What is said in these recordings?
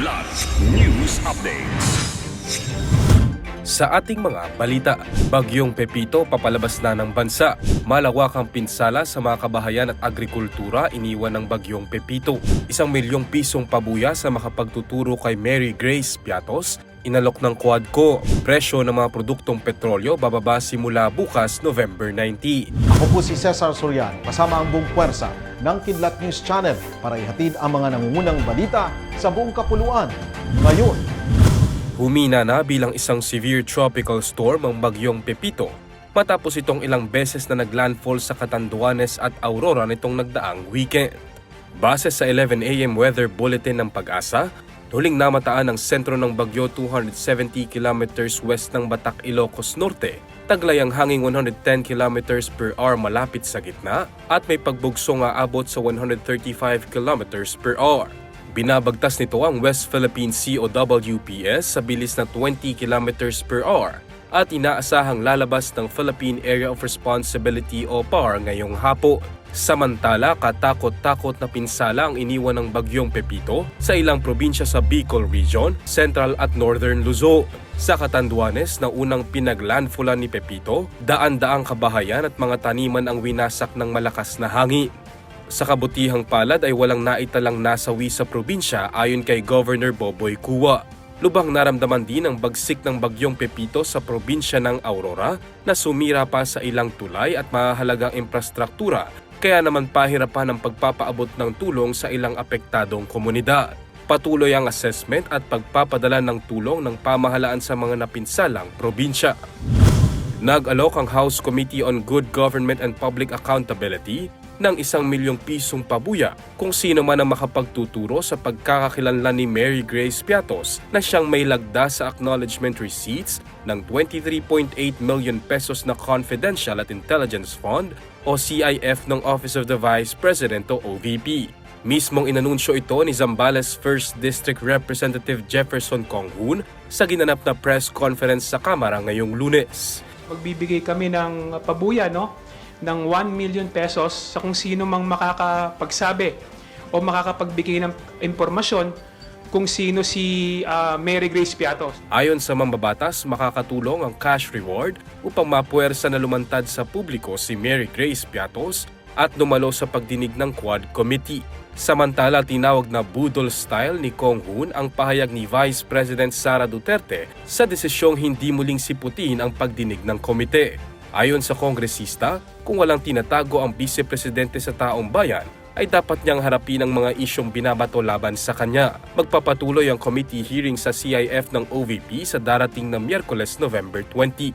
Kidlat News Updates. Sa ating mga balita, Bagyong Pepito papalabas na ng bansa. Malawakang pinsala sa mga kabahayan at agrikultura iniwan ng Bagyong Pepito. Isang milyong pisong pabuya sa makapagtuturo kay Mary Grace Piatos. Inalok ng Quadco. Presyo ng mga produktong petrolyo bababa simula bukas November 90. Ako po si Cesar Sorian, kasama ang buong puwersa ng Kidlat News Channel para ihatid ang mga nangungunang balita sa buong kapuluan. Ngayon, Humina na bilang isang severe tropical storm ang bagyong Pepito matapos itong ilang beses na naglandfall sa Catanduanes at Aurora nitong nagdaang weekend. Base sa 11 AM weather bulletin ng pag-asa, huling namataan ang sentro ng bagyo 270 kilometers west ng Batak, Ilocos Norte, taglay ang hanging 110 kilometers per hour malapit sa gitna at may pagbugso nga abot sa 135 kilometers per hour. Binabagtas nito ang West Philippine Sea o WPS sa bilis na 20 kilometers per hour at inaasahang lalabas ng Philippine Area of Responsibility o PAR ngayong hapon. Samantala, katakot-takot na pinsala ang iniwan ng bagyong Pepito sa ilang probinsya sa Bicol Region, Central at Northern Luzon. Sa Catanduanes na unang pinaglandfallan ni Pepito, daan-daang kabahayan at mga taniman ang winasak ng malakas na hangin. Sa kabutihang palad ay walang naitalang nasawi sa probinsya ayon kay Governor Boboy Kuwa. Lubang naramdaman din ang bagsik ng bagyong Pepito sa probinsya ng Aurora na sumira pa sa ilang tulay at mahalagang infrastruktura kaya naman pahirapan ang pagpapaabot ng tulong sa ilang apektadong komunidad. Patuloy ang assessment at pagpapadala ng tulong ng pamahalaan sa mga napinsalang probinsya. Nag-alok ang House Committee on Good Government and Public Accountability ng isang milyong pisong pabuya kung sino man ang makapagtuturo sa pagkakakilanlan ni Mary Grace Piatos na siyang may lagda sa acknowledgement receipts ng 23.8 million pesos na Confidential at Intelligence Fund o CIF ng Office of the Vice President o OVP. Mismong inanunsyo ito ni Zambales 1st District Representative Jefferson Conghun sa ginanap na press conference sa Kamara ngayong lunes. magbibigay kami ng pabuya no ng 1 million pesos sa kung sino mang makakapagsabi o makakapagbigay ng impormasyon kung sino si ah, Mary Grace Piatos. Ayon sa mambabatas, makakatulong ang cash reward upang mapuwersa na lumantad sa publiko si Mary Grace Piatos at dumalo sa pagdinig ng Quad Committee. Samantala, tinawag na budol style ni Kong Hoon ang pahayag ni Vice President Sara Duterte sa desisyong hindi muling siputin ang pagdinig ng komite. Ayon sa kongresista, kung walang tinatago ang Vice Presidente sa taong bayan, ay dapat niyang harapin ang mga isyong binabato laban sa kanya. Magpapatuloy ang committee hearing sa CIF ng OVP sa darating na Miyerkules, November 20.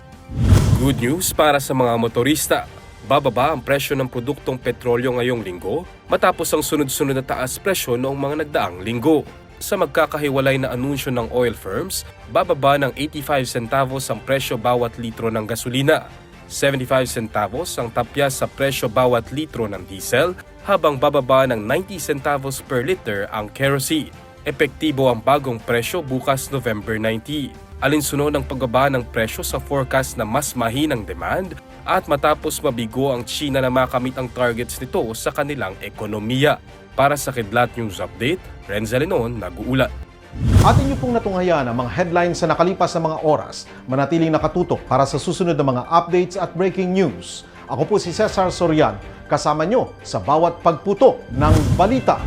Good news para sa mga motorista. Bababa ang presyo ng produktong petrolyo ngayong linggo matapos ang sunod-sunod na taas presyo noong mga nagdaang linggo. Sa magkakahiwalay na anunsyo ng oil firms, bababa ng 85 centavos ang presyo bawat litro ng gasolina. 75 centavos ang tapya sa presyo bawat litro ng diesel habang bababa ng 90 centavos per liter ang kerosene. Epektibo ang bagong presyo bukas November 90. Alinsunod ang pagbaba ng presyo sa forecast na mas mahinang demand at matapos mabigo ang China na makamit ang targets nito sa kanilang ekonomiya. Para sa Kidlat News Update, Renza Lenon, nag-uulat. Atin niyo pong natunghayan ang mga headlines sa nakalipas na mga oras. Manatiling nakatutok para sa susunod na mga updates at breaking news. Ako po si Cesar Sorian, kasama nyo sa bawat pagputo ng balita.